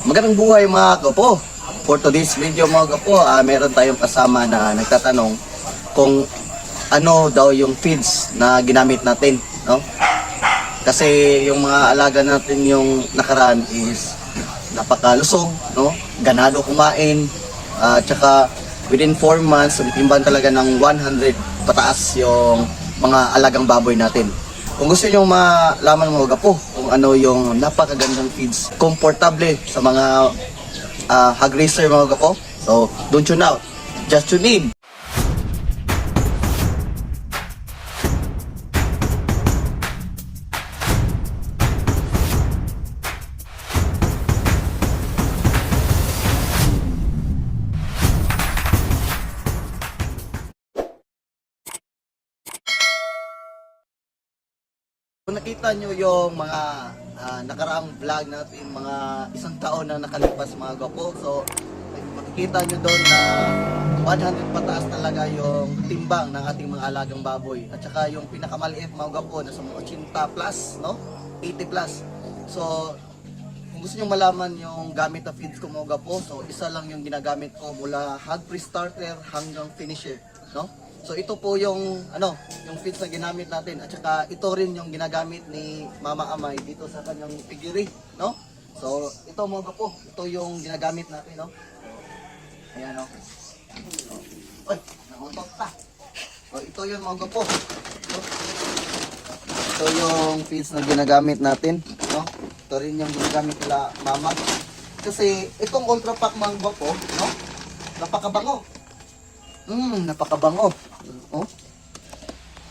Magandang buhay mga kapo. For today's video mga kapo, ah, meron tayong kasama na nagtatanong kung ano daw yung feeds na ginamit natin, no? Kasi yung mga alaga natin yung nakaraan is napakalusog, no? Ganado kumain, at tsaka within 4 months, umitimbang talaga ng 100 pataas yung mga alagang baboy natin. Kung gusto nyo malaman mga gapo ano yung napakagandang feeds, komportable sa mga ah, hog racer mga gapo, so don't tune out. Just tune in. Kung nakita nyo yung mga ah, nakaraang vlog natin, mga isang taon na nakalipas mga gapo, so makikita nyo doon na 100 pataas talaga yung timbang ng ating mga alagang baboy. At saka yung pinakamaliit mga gapo, nasa mga 80 plus, no? 80 plus. So, kung gusto nyo malaman yung gamit na feeds ko mga gapo, so isa lang yung ginagamit ko mula hog pre-starter hanggang finisher, no? So ito po yung ano, yung feeds na ginamit natin at saka ito rin yung ginagamit ni Mama Amay dito sa kanyang piggery, no? So ito mga po, ito yung ginagamit natin, no? Ayan, no? Oy, nakutok pa. So ito yung mga po. Ito yung feeds na ginagamit natin, no? Ito rin yung ginagamit nila Mama. Kasi itong Ultra Pack mga po, no? Napakabango. Mm, napakabango. Oh.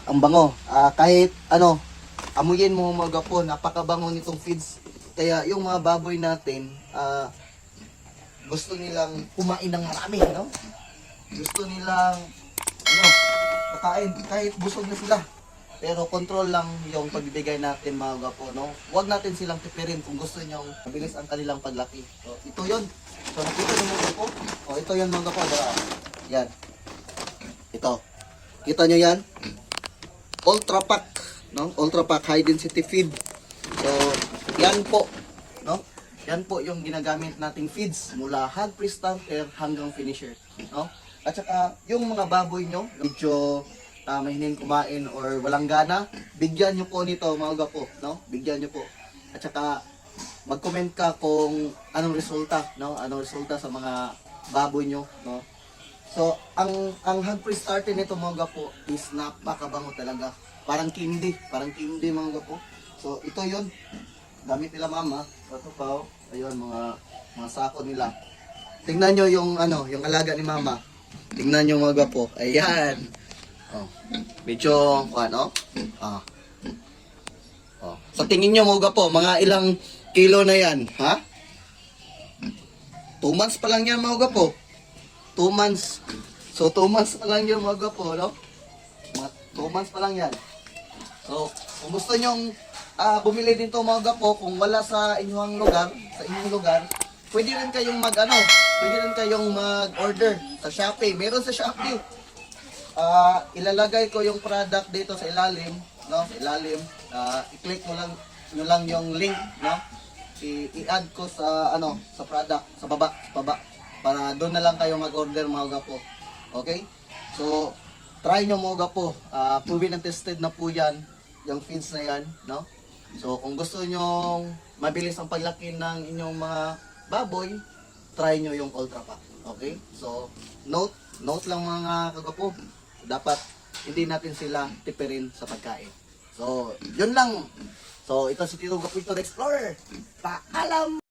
Ang bango. Ah, kahit ano, amuyin mo mga gapo, napakabango nitong feeds. Kaya yung mga baboy natin, ah, gusto nilang kumain ng marami, no? Gusto nilang ano, kakain kahit busog na sila. Pero control lang yung pagbibigay natin mga gapo, no? Huwag natin silang tipirin kung gusto nyong mabilis ang kanilang paglaki. So, ito yon. So, nakita niyo mga gapo? Oh, ito yon mga gapo. Diba? Yan. Ito. Kita nyo yan? Ultra Pack. No? Ultra Pack High Density Feed. So, yan po. No? Yan po yung ginagamit nating feeds mula hog pre-starter hanggang finisher. No? At saka, yung mga baboy nyo, medyo uh, mahining kumain or walang gana, bigyan nyo po nito mga po. No? Bigyan nyo po. At saka, mag-comment ka kung anong resulta, no? Anong resulta sa mga baboy nyo, no? So, ang ang hog pre-starter nito mga po is napakabango talaga. Parang candy, parang candy mga po. So, ito 'yon. Gamit nila mama. Ito pa, oh. ayun mga mga sako nila. Tingnan nyo yung ano, yung alaga ni mama. Tingnan nyo mga po. Ayan. Oh. Medyo ano? Ah. Oh. Sa tingin nyo mga po, mga ilang kilo na yan, ha? Two months pa lang yan mga po. Two months. So, two months pa lang yung mga po, no? Mga two months pa lang yan. So, kung gusto nyong ah, bumili din to mga po, kung wala sa inyong lugar, sa inyong lugar, pwede rin kayong mag, ano, pwede rin kayong mag-order sa Shopee. Meron sa Shopee. Ah, ilalagay ko yung product dito sa ilalim, no? Sa ilalim. Ah, i-click mo lang, nyo lang yung link, no? I-add ko sa ano, sa product, sa baba, sa baba para doon na lang kayo mag-order mga gapo. Okay? So, try nyo mga gapo. Uh, proven and tested na po yan, yung feeds na yan, no? So, kung gusto nyo mabilis ang paglaki ng inyong mga baboy, try nyo yung Ultra Pack. Okay? So, note, note lang mga kagapo. Dapat hindi natin sila tipirin sa pagkain. So, yun lang. So, ito si Tito Gapito the Explorer. Paalam!